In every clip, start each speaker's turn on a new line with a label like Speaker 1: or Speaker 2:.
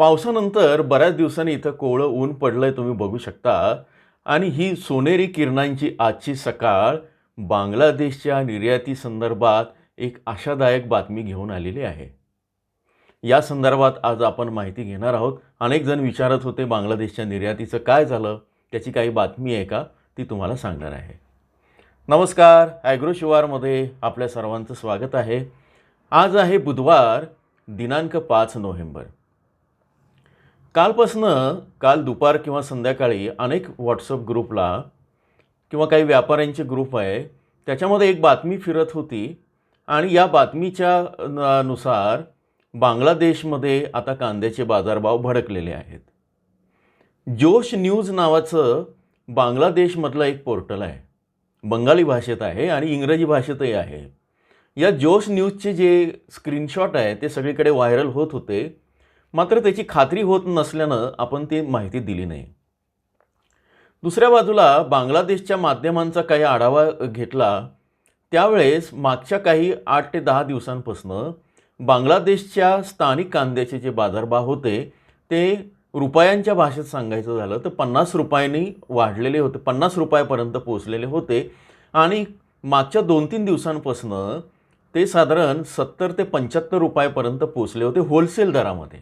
Speaker 1: पावसानंतर बऱ्याच दिवसांनी इथं कोवळं ऊन पडलं आहे तुम्ही बघू शकता. आणि ही सोनेरी किरणांची आजची सकाळ बांगलादेशच्या निर्याती संदर्भात एक आशादायक बातमी घेऊन आलेली आहे. या संदर्भात आज आपण माहिती घेणार आहोत. अनेक जण विचारत होते बांगलादेशच्या निर्यातीचं काय झालं? त्याची काही बातमी आहे का? ती तुम्हाला सांगणार आहे. नमस्कार ॲग्रो शिवारमध्ये आपल्या सर्वांचं स्वागत आहे. आज आहे बुधवार दिनांक पाच नोव्हेंबर. कालपासनं काल दुपार किंवा संध्याकाळी अनेक व्हॉट्सअप ग्रुपला किंवा काही व्यापाऱ्यांचे ग्रुप आहे त्याच्यामध्ये एक बातमी फिरत होती आणि या बातमीच्या नुसार बांगलादेशमध्ये आता कांद्याचे बाजारभाव भडकलेले आहेत. जोश न्यूज नावाचं बांगलादेशमधलं एक पोर्टल आहे. बंगाली भाषेत आहे आणि इंग्रजी भाषेतही आहे. या जोश न्यूजचे जे स्क्रीनशॉट आहे ते सगळीकडे व्हायरल होत होते. मात्र त्याची खात्री होत नसल्यानं आपण ती माहिती दिली नाही. दुसऱ्या बाजूला बांगलादेशच्या माध्यमांचा काही आढावा घेतला त्यावेळेस मागच्या काही आठ ते दहा दिवसांपासनं बांगलादेशच्या स्थानिक कांद्याचे जे बाजारभाव होते ते रुपयांच्या भाषेत सांगायचं झालं तर पन्नास रुपयांनी वाढलेले होते पन्नास रुपयापर्यंत पोचलेले होते आणि मागच्या दोन तीन दिवसांपासनं ते साधारण सत्तर ते पंच्याहत्तर रुपयापर्यंत पोचले होते होलसेल दरामध्ये.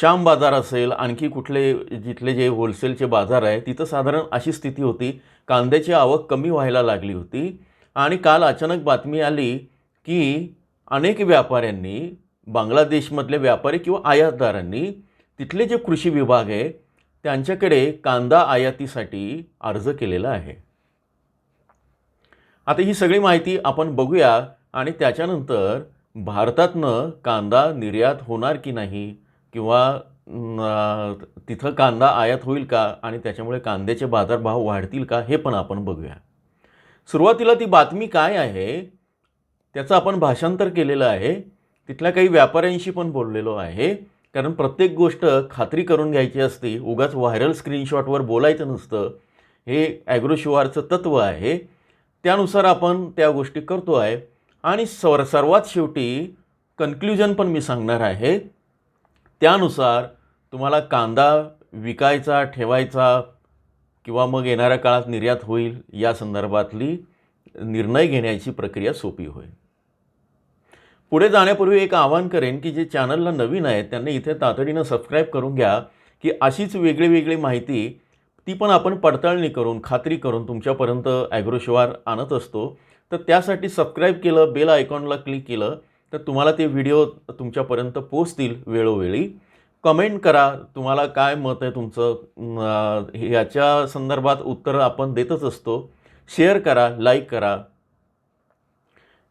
Speaker 1: श्याम बाजार असेल आणखी कुठले जिथले जे होलसेलचे बाजार आहे तिथं साधारण अशी स्थिती होती. कांद्याची आवक कमी व्हायला लागली होती. आणि काल अचानक बातमी आली की अनेक व्यापाऱ्यांनी बांगलादेशमधले व्यापारी किंवा आयातदारांनी तिथले जे कृषी विभाग आहे त्यांच्याकडे कांदा आयातीसाठी अर्ज केलेला आहे. आता ही सगळी माहिती आपण बघूया आणि त्याच्यानंतर भारतातनं कांदा निर्यात होणार की नाही किंवा तिथं कांदा आयात होईल का आणि त्याच्यामुळे कांद्याचे बाजारभाव वाढतील का हे पण आपण बघूया. सुरुवातीला ती बातमी काय आहे त्याचं आपण भाषांतर केलेलं आहे. तिथल्या काही व्यापाऱ्यांशी पण बोललेलो आहे. कारण प्रत्येक गोष्ट खात्री करून घ्यायची असते. उगाच व्हायरल स्क्रीनशॉटवर बोलायचं नसतं. हे ॲग्रोशिवारचं तत्त्व आहे. त्यानुसार आपण त्या गोष्टी करतो आहे. आणि सर सर्वात शेवटी कन्क्ल्युजन पण मी सांगणार आहे. त्यानुसार तुम्हाला कांदा विकायचा ठेवायचा किंवा मग येणाऱ्या काळात निर्यात होईल या संदर्भातली निर्णय घेण्याची प्रक्रिया सोपी होईल. पुढे जाण्यापूर्वी एक आवाहन करेन की जे चॅनलला नवीन आहेत त्यांनी इथे तातडीनं सबस्क्राईब करून घ्या की अशीच वेगळी वेगळी माहिती ती पण आपण पडताळणी करून खात्री करून तुमच्यापर्यंत ॲग्रोशिवार आणत असतो. तर त्यासाठी सबस्क्राईब केलं बेल आयकॉनला क्लिक केलं तर तुम्हाला ते व्हिडिओ तुमच्यापर्यंत पोचतील वेळोवेळी. कमेंट करा तुम्हाला काय मत आहे तुमचं याच्या संदर्भात उत्तर आपण देतच असतो. शेअर करा लाईक करा.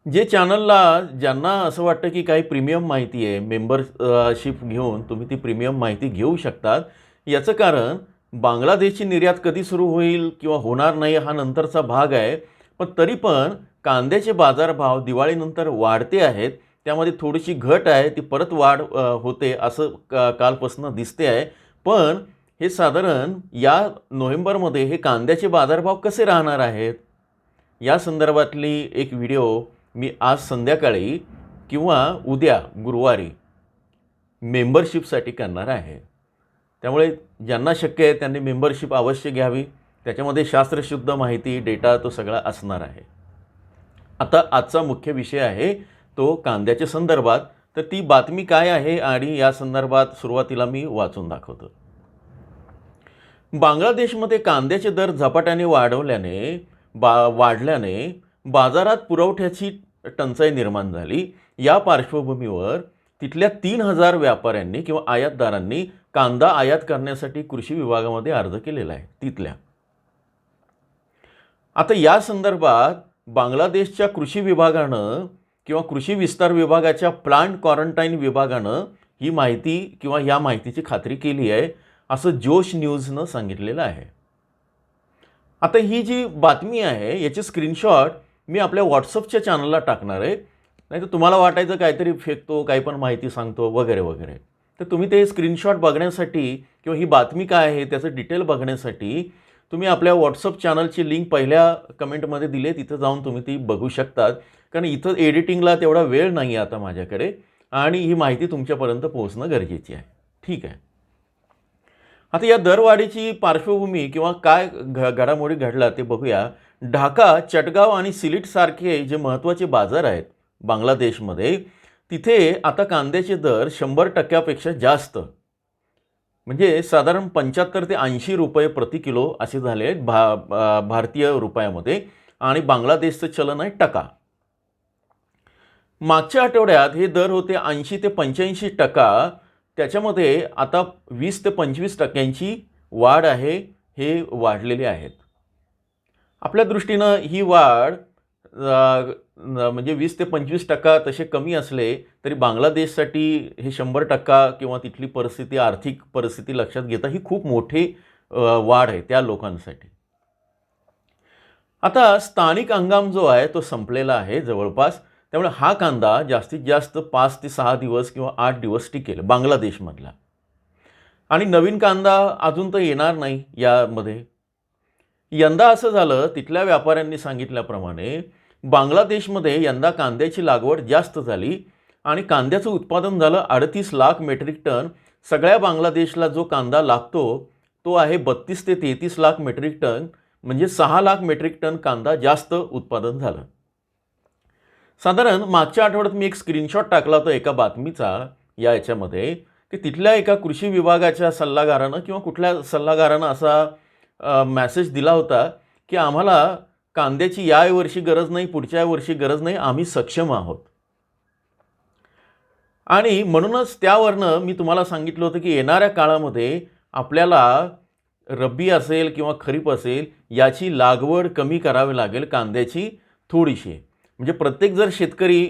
Speaker 1: जे चॅनलला ज्यांना असं वाटतं की काही प्रीमियम माहिती आहे मेंबरशिप घेऊन तुम्ही ती प्रीमियम माहिती घेऊ शकतात. याचं कारण बांगलादेशची निर्यात कधी सुरू होईल किंवा होणार नाही हा नंतरचा भाग आहे. पण तरी पण कांद्याचे बाजारभाव दिवाळीनंतर वाढते आहेत. त्यामध्ये थोडीशी घट आहे ती परत वाढ होते असं का कालपासून दिसते आहे. पण हे साधारण या नोव्हेंबरमध्ये हे कांद्याचे बाजारभाव कसे राहणार आहेत? या संदर्भातली एक व्हिडिओ मी आज संध्याकाळी किंवा उद्या गुरुवारी मेंबरशिपसाठी करणार आहे. त्यामुळे ज्यांना शक्य आहे त्यांनी मेंबरशिप अवश्य घ्यावी. त्याच्यामध्ये शास्त्रशुद्ध माहिती डेटा तो सगळा असणार आहे. आता आजचा मुख्य विषय आहे तो कांद्याच्या संदर्भात तर ती बातमी काय आहे आणि या संदर्भात सुरुवातीला मी वाचून दाखवतो. बांगलादेशमध्ये कांद्याचे दर झपाट्याने वाढवल्याने बा वाढल्याने बाजारात पुरवठ्याची टंचाई निर्माण झाली. या पार्श्वभूमीवर तिथल्या तीन हजार व्यापाऱ्यांनी किंवा आयातदारांनी कांदा आयात करण्यासाठी कृषी विभागामध्ये अर्ज केलेला आहे तिथल्या. आता या संदर्भात बांगलादेशच्या कृषी विभागानं किंवा कृषी विस्तार विभागाच्या प्लांट क्वारंटाईन विभागानं ही माहिती किंवा या माहितीची खात्री केली आहे असं जोश न्यूजनं सांगितलेलं आहे. आता ही जी बातमी आहे याचे स्क्रीनशॉट मी आपल्या व्हॉट्सअपच्या चॅनलला टाकणार आहे. नाही तर तुम्हाला वाटायचं काहीतरी फेकतो काही पण माहिती सांगतो वगैरे वगैरे. तर तुम्ही ते स्क्रीनशॉट बघण्यासाठी किंवा ही बातमी काय आहे त्याचं डिटेल बघण्यासाठी तुम्ही आपल्या व्हॉट्सअप चॅनलची लिंक पहिल्या कमेंटमध्ये दिली तिथं जाऊन तुम्ही ती बघू शकतात. कारण इथं एडिटिंगला तेवढा वेळ नाही आहे आता माझ्याकडे. आणि ही माहिती तुमच्यापर्यंत पोहोचणं गरजेची आहे. ठीक आहे. आता या दरवाढीची पार्श्वभूमी किंवा काय घ घडामोडी घडला ते बघूया. ढाका चटगाव आणि सिलिटसारखे जे महत्त्वाचे बाजार आहेत बांगलादेशमध्ये तिथे आता कांद्याचे दर शंभर टक्क्यापेक्षा जास्त. म्हणजे साधारण पंच्याहत्तर ते ऐंशी रुपये प्रति किलो असे झाले आहेत भा भारतीय रुपयामध्ये. आणि बांगलादेशचं चलन आहे टका. मागच्या आठवड्यात हे दर होते ऐंशी ते पंच्याऐंशी टक्का. त्याच्यामध्ये आता वीस ते पंचवीस टक्क्यांची वाढ आहे हे वाढलेले आहेत. आपल्या दृष्टीनं ही वाढ म्हणजे वीस ते पंचवीस टक्का तसे कमी असले तरी बांगलादेशसाठी हे शंभर टक्का किंवा तिथली परिस्थिती आर्थिक परिस्थिती लक्षात घेता ही खूप मोठी वाढ आहे त्या लोकांसाठी. आता स्थानिक हंगाम जो आहे तो संपलेला आहे जवळपास. त्यामुळे हा कांदा जास्तीत जास्त पाच ते सहा दिवस किंवा आठ दिवस टिकेल बांगलादेशमधला. आणि नवीन कांदा अजून तर येणार नाही यामध्ये. यंदा असं झालं तिथल्या व्यापाऱ्यांनी सांगितल्याप्रमाणे बांगलादेशमध्ये यंदा कांद्याची लागवड जास्त झाली आणि कांद्याचं उत्पादन झालं अडतीस लाख मेट्रिक टन. सगळ्या बांगलादेशला जो कांदा लागतो तो आहे बत्तीस ते तेहतीस लाख मेट्रिक टन. म्हणजे सहा लाख मेट्रिक टन कांदा जास्त उत्पादन झालं. साधारण मागच्या आठवड्यात मी एक स्क्रीनशॉट टाकला होता एका बातमीचा या याच्यामध्ये की तिथल्या एका कृषी विभागाच्या सल्लागारानं किंवा कुठल्या सल्लागारानं असा मॅसेज दिला होता की आम्हाला कांद्याची या वर्षी गरज नाही पुढच्या वर्षी गरज नाही आम्ही सक्षम आहोत. आणि म्हणूनच त्यावरनं मी तुम्हाला सांगितलं होतं की येणाऱ्या काळामध्ये आपल्याला रब्बी असेल किंवा खरीप असेल याची लागवड कमी करावी लागेल कांद्याची थोडीशी. म्हणजे प्रत्येक जर शेतकरी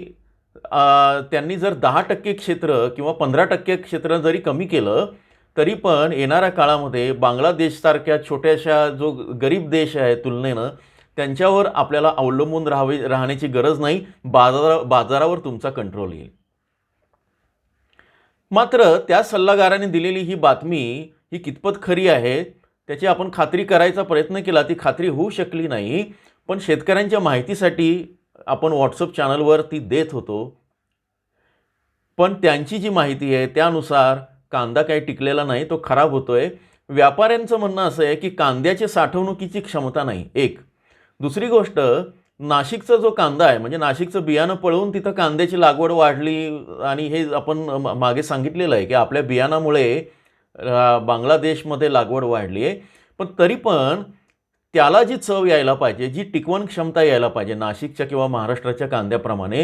Speaker 1: त्यांनी जर दहा टक्के क्षेत्र किंवा पंधरा टक्के क्षेत्र जरी कमी केलं तरी पण येणाऱ्या काळामध्ये बांगलादेशसारख्या छोट्याशा जो गरीब देश आहे तुलनेनं त्यांच्यावर आपल्याला अवलंबून राहावे राहण्याची गरज नाही. बाजारा बाजारावर तुमचा कंट्रोल येईल. मात्र त्या सल्लागाराने दिलेली ही बातमी ही कितपत खरी आहे त्याची आपण खात्री करायचा प्रयत्न केला. ती खात्री होऊ शकली नाही. पण शेतकऱ्यांच्या माहितीसाठी आपण व्हॉट्सअप चॅनलवर ती देत होतो. पण त्यांची जी माहिती आहे त्यानुसार कांदा काही टिकलेला नाही तो खराब होतोय. व्यापाऱ्यांचं म्हणणं असं आहे की कांद्याची साठवणुकीची क्षमता नाही. एक. दुसरी गोष्ट नाशिकचा जो कांदा आहे म्हणजे नाशिकचं बियाणं पळवून तिथं कांद्याची लागवड वाढली आणि हे आपण मागे सांगितलेलं आहे की आपल्या बियाणामुळे बांगलादेशमध्ये लागवड वाढली आहे. पण तरी पण त्याला जी चव यायला पाहिजे जी टिकवण क्षमता यायला पाहिजे. नाशिकच्या किंवा महाराष्ट्राच्या कांद्याप्रमाणे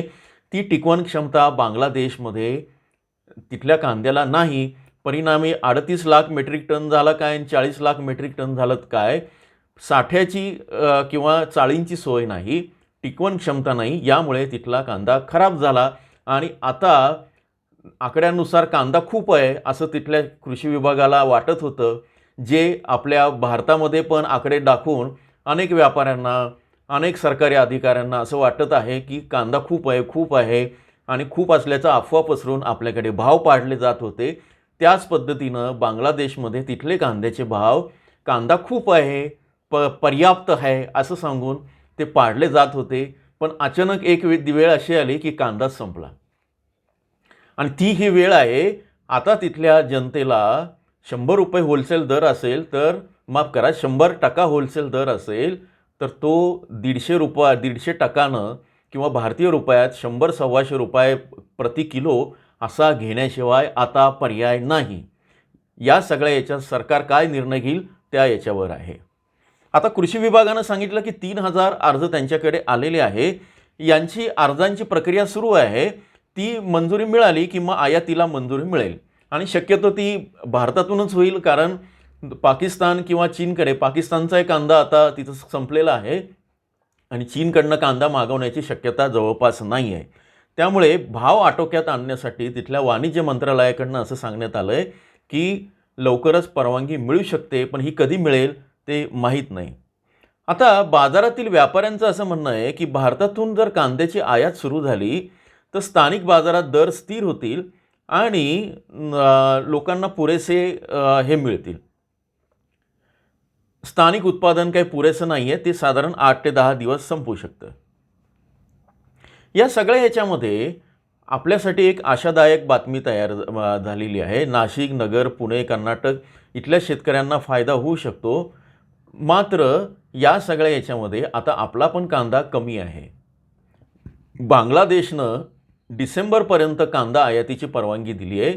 Speaker 1: ती टिकवण क्षमता बांगलादेशमध्ये तिथल्या कांद्याला नाही. परिणामी अडतीस लाख मेट्रिक टन झालं काय आणि चाळीस लाख मेट्रिक टन झालं काय? साठ्याची किंवा चाळींची सोय नाही टिकवण क्षमता नाही यामुळे तिथला कांदा खराब झाला. आणि आता आकड्यानुसार कांदा खूप आहे असं तिथल्या कृषी विभागाला वाटत होतं. जे आपल्या भारतामध्ये पण आकडे दाखवून अनेक व्यापाऱ्यांना अनेक सरकारी अधिकाऱ्यांना असं वाटत आहे की कांदा खूप आहे खूप आहे आणि खूप असल्याचा अफवा पसरून आपल्याकडे भाव पाडले जात होते. त्याच पद्धतीनं बांगलादेशमध्ये तिथले कांद्याचे भाव कांदा खूप आहे प पर्याप्त आहे असं सांगून ते पाडले जात होते. पण अचानक एक वे वेळ अशी आली की कांदा संपला. आणि ती ही वेळ आहे आता तिथल्या जनतेला शंभर रुपये होलसेल दर असेल तर माफ करा शंभर टका होलसेल दर असेल तर तो दीडशे रुपया दीडशे टक्कानं किंवा भारतीय रुपयात शंभर सव्वाशे रुपये प्रति किलो असा घेण्याशिवाय आता पर्याय नाही. या सगळ्या याच्यात सरकार काय निर्णय घेईल त्या याच्यावर आहे. आता कृषी विभागानं सांगितलं की तीन हजार अर्ज त्यांच्याकडे आलेले आहे. यांची अर्जांची प्रक्रिया सुरू आहे. ती मंजुरी मिळाली किंवा आयातीला मंजुरी मिळेल. आणि शक्यतो ती भारतातूनच होईल कारण पाकिस्तान किंवा चीनकडे पाकिस्तानचा एक कांदा आता तिथं संपलेला आहे आणि चीनकडनं कांदा मागवण्याची शक्यता जवळपास नाही आहे. त्यामुळे भाव आटोक्यात आणण्यासाठी तिथल्या वाणिज्य मंत्रालयाकडनं असं सांगण्यात आलं आहे की लवकरच परवानगी मिळू शकते पण ही कधी मिळेल ते माहीत नाही. आता बाजारातील व्यापाऱ्यांचं असं म्हणणं आहे की भारतातून जर कांद्याची आयात सुरू झाली तर स्थानिक बाजारात दर स्थिर होतील आणि लोकांना पुरेसे हे मिळतील. स्थानिक उत्पादन काही पुरेसं नाही आहे ते साधारण आठ ते दहा दिवस संपू शकतं. या सगळ्या याच्यामध्ये आपल्यासाठी एक आशादायक बातमी तयार झालेली आहे. नाशिक नगर पुणे कर्नाटक इथल्या शेतकऱ्यांना फायदा होऊ शकतो. मात्र या सगळ्या याच्यामध्ये आता आपला पण कांदा कमी आहे. बांगलादेशनं डिसेंबरपर्यंत कांदा आयातीची परवानगी दिली आहे.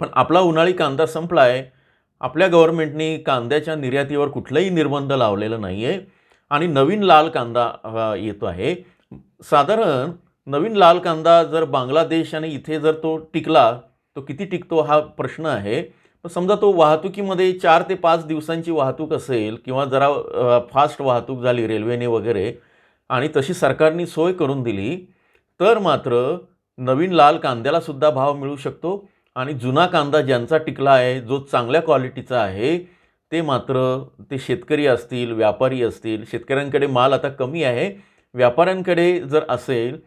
Speaker 1: पण आपला उन्हाळी कांदा संपला आहे आपल्या गव्हर्नमेंटनी कांद्याच्या निर्यातीवर कुठलंही निर्बंध लावलेलं नाही आहे आणि नवीन लाल कांदा येतो आहे. साधारण नवीन लाल कांदा जर बांगलादेश आणि इथे जर तो टिकला तो किती टिकतो हा प्रश्न आहे. पण समजा तो वाहतुकीमध्ये चार ते पाच दिवसांची वाहतूक असेल किंवा जरा फास्ट वाहतूक झाली रेल्वेने वगैरे आणि तशी सरकारने सोय करून दिली तर मात्र नवीन लाल कांद्यालासुद्धा भाव मिळू शकतो आणि जुना कांदा ज्यांचा टिकला आहे जो चांगल्या क्वालिटीचा आहे ते मात्र ते शेतकरी असतील व्यापारी असतील शेतकऱ्यांकडे माल आता कमी आहे. व्यापाऱ्यांकडे जर असेल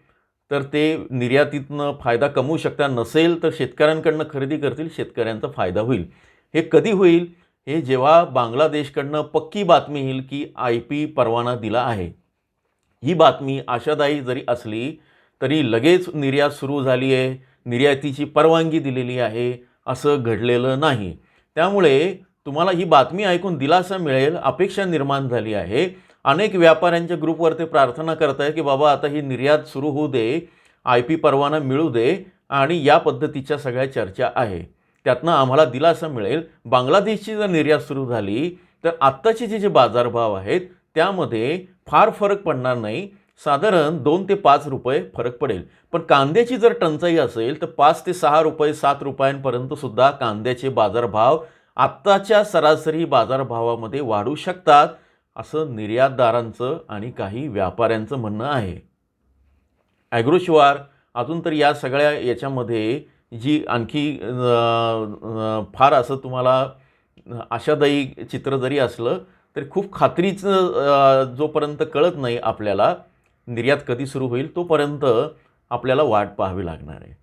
Speaker 1: तर ते निर्यातीतनं फायदा कमवू शकता नसेल तर शेतकऱ्यांकडनं खरेदी करतील शेतकऱ्यांचा फायदा होईल. हे कधी होईल? हे जेव्हा बांगलादेशकडनं पक्की बातमी येईल की आय पी परवाना दिला आहे. ही बातमी आशादायी जरी असली तरी लगेच निर्यात सुरू झाली आहे निर्यातीची परवानगी दिलेली आहे असं घडलेलं नाही. त्यामुळे तुम्हाला ही बातमी ऐकून दिलासा मिळेल अपेक्षा निर्माण झाली आहे. अनेक व्यापाऱ्यांच्या ग्रुपवर ते प्रार्थना करत आहे की बाबा आता ही निर्यात सुरू होऊ दे आय पी परवाना मिळू दे आणि या पद्धतीच्या सगळ्या चर्चा आहे. त्यातनं आम्हाला दिलासा मिळेल बांगलादेशची जर निर्यात सुरू झाली तर आत्ताचे जे जे बाजारभाव आहेत त्यामध्ये फार फरक पडणार नाही साधारण दोन ते पाच रुपये फरक पडेल. पण कांद्याची जर टंचाई असेल तर पाच ते सहा रुपये सात रुपयांपर्यंतसुद्धा कांद्याचे बाजारभाव आत्ताच्या सरासरी बाजारभावामध्ये वाढू शकतात असं निर्यातदारांचं आणि काही व्यापाऱ्यांचं म्हणणं आहे. ॲग्रोशिवार अजून तर या सगळ्या याच्यामध्ये जी आणखी फार असं तुम्हाला आशादायी चित्र जरी असलं तरी खूप खात्रीचं जोपर्यंत कळत नाही आपल्याला निर्यात कधी सुरू होईल तोपर्यंत आपल्याला वाट पाहावी लागणार आहे.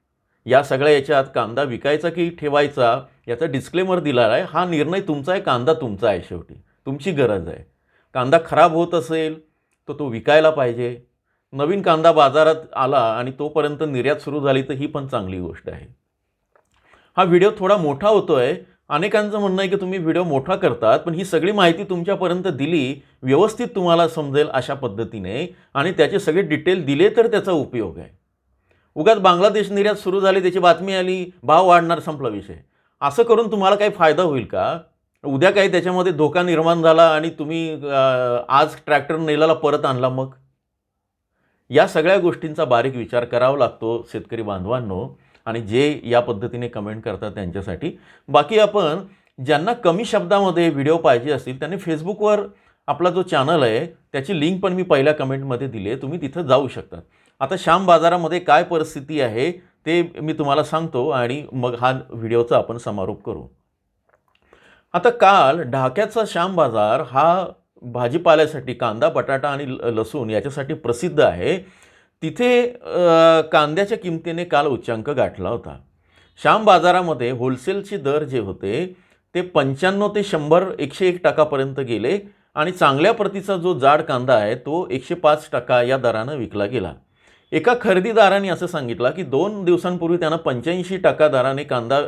Speaker 1: या सगळ्या याच्यात कांदा विकायचा की ठेवायचा याचा डिस्क्लेमर दिला आहे. हा निर्णय तुमचा आहे कांदा तुमचा आहे शेवटी. तुमची गरज आहे. कांदा खराब होत असेल तर तो विकायला पाहिजे. नवीन कांदा बाजारात आला आणि तोपर्यंत निर्यात सुरू झाली तर ही पण चांगली गोष्ट आहे. हा व्हिडिओ थोडा मोठा होतो आहे अनेकांचं म्हणणं आहे की तुम्ही व्हिडिओ मोठा करतात पण ही सगळी माहिती तुमच्यापर्यंत दिली व्यवस्थित तुम्हाला समजेल अशा पद्धतीने आणि त्याचे सगळे डिटेल दिले तर त्याचा उपयोग आहे. उगाच बांगलादेश निर्यात सुरू झाली त्याची बातमी आली भाव वाढणार संपला विषय. असं करून तुम्हाला काही फायदा होईल का? उद्या काही त्याच्यामध्ये धोका निर्माण झाला आणि तुम्ही आज ट्रॅक्टर नेलाला परत आणला मग? या सगळ्या गोष्टींचा बारीक विचार करावा लागतो शेतकरी बांधवांनो. आणि जे या पद्धतीने कमेंट करतात त्यांच्यासाठी. बाकी आपण ज्यांना कमी शब्दामध्ये व्हिडिओ पाहिजे असतील त्यांनी फेसबुकवर आपला जो चॅनल आहे त्याची लिंक पण मी पहिल्या कमेंटमध्ये दिली आहे. तुम्ही तिथं जाऊ शकतात आता श्याम बाजारामध्ये काय परिस्थिती आहे ते मी तुम्हाला सांगतो आणि मग हा व्हिडिओचा आपण समारोप करू. आता काल ढाक्याचा श्याम बाजार हा भाजीपाल्यासाठी कांदा बटाटा आणि ल- लसूण याच्यासाठी प्रसिद्ध आहे. तिथे कांद्याच्या किमतीने काल उच्चांक गाठला होता. श्याम बाजारामध्ये होलसेलचे दर जे होते ते पंच्याण्णव ते शंभर एकशे एक टक्कापर्यंत गेले आणि चांगल्या प्रतीचा जो जाड कांदा आहे तो एकशे पाच टक्का या दरानं विकला गेला. एका खरेदीदाराने असं सांगितलं की दोन दिवसांपूर्वी त्यानं पंच्याऐंशी टक्का दराने कांदा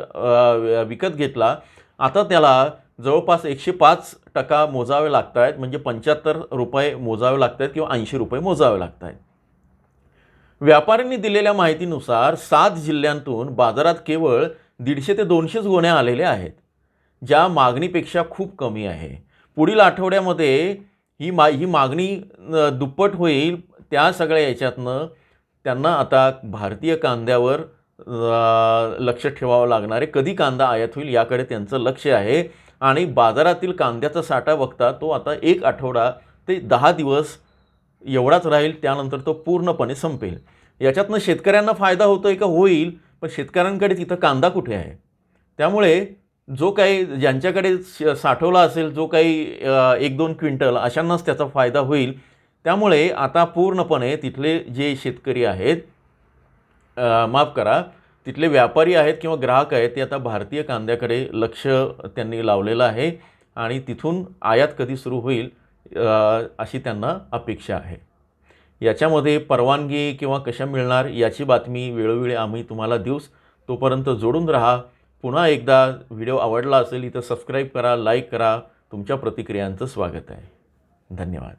Speaker 1: विकत घेतला. आता त्याला जवळपास एकशे पाच टक्का मोजावे लागत आहेत म्हणजे पंच्याहत्तर रुपये मोजावे लागत आहेत किंवा ऐंशी रुपये मोजावे लागत आहेत व्यापाऱ्यांनी दिलेल्या माहितीनुसार सात जिल्ह्यांतून बाजारात केवळ दीडशे ते दोनशेच गोण्या आलेल्या आहेत ज्या मागणीपेक्षा खूप कमी आहे. पुढील आठवड्यामध्ये ही मा ही मागणी दुप्पट होईल त्या सगळ्या याच्यातनं त्यांना आता भारतीय कांद्यावर लक्ष ठेवावं लागणार आहे. कधी कांदा आयात होईल याकडे त्यांचं लक्ष आहे आणि बाजारातील कांद्याचा साठा बघता तो आता एक आठवडा ते दहा दिवस एवढाच राहील त्यानंतर तो पूर्णपणे संपेल. याच्यातनं शेतकऱ्यांना फायदा होतोय का? होईल पण शेतकऱ्यांकडे तिथं कांदा कुठे आहे? त्यामुळे जो काही ज्यांच्याकडे श- साठवला असेल जो काही एक दोन क्विंटल अशांनाच त्याचा फायदा होईल. त्यामुळे आता पूर्णपणे तिथले जे शेतकरी आहेत माफ करा तिथले व्यापारी आहेत किंवा ग्राहक आहेत ते आता भारतीय कांद्याकडे लक्ष त्यांनी लावलेलं आहे आणि तिथून आयात कधी सुरू होईल? अशी त्यांना अपेक्षा आहे. याच्यामध्ये परवानगी किंवा कशा मिळणार याची बातमी वेळोवेळी आम्ही तुम्हाला देऊच तोपर्यंत जोडून राहा. पुन्हा एकदा व्हिडिओ आवडला असेल इथं सबस्क्राईब करा लाईक करा. तुमच्या प्रतिक्रियांचं स्वागत आहे. धन्यवाद.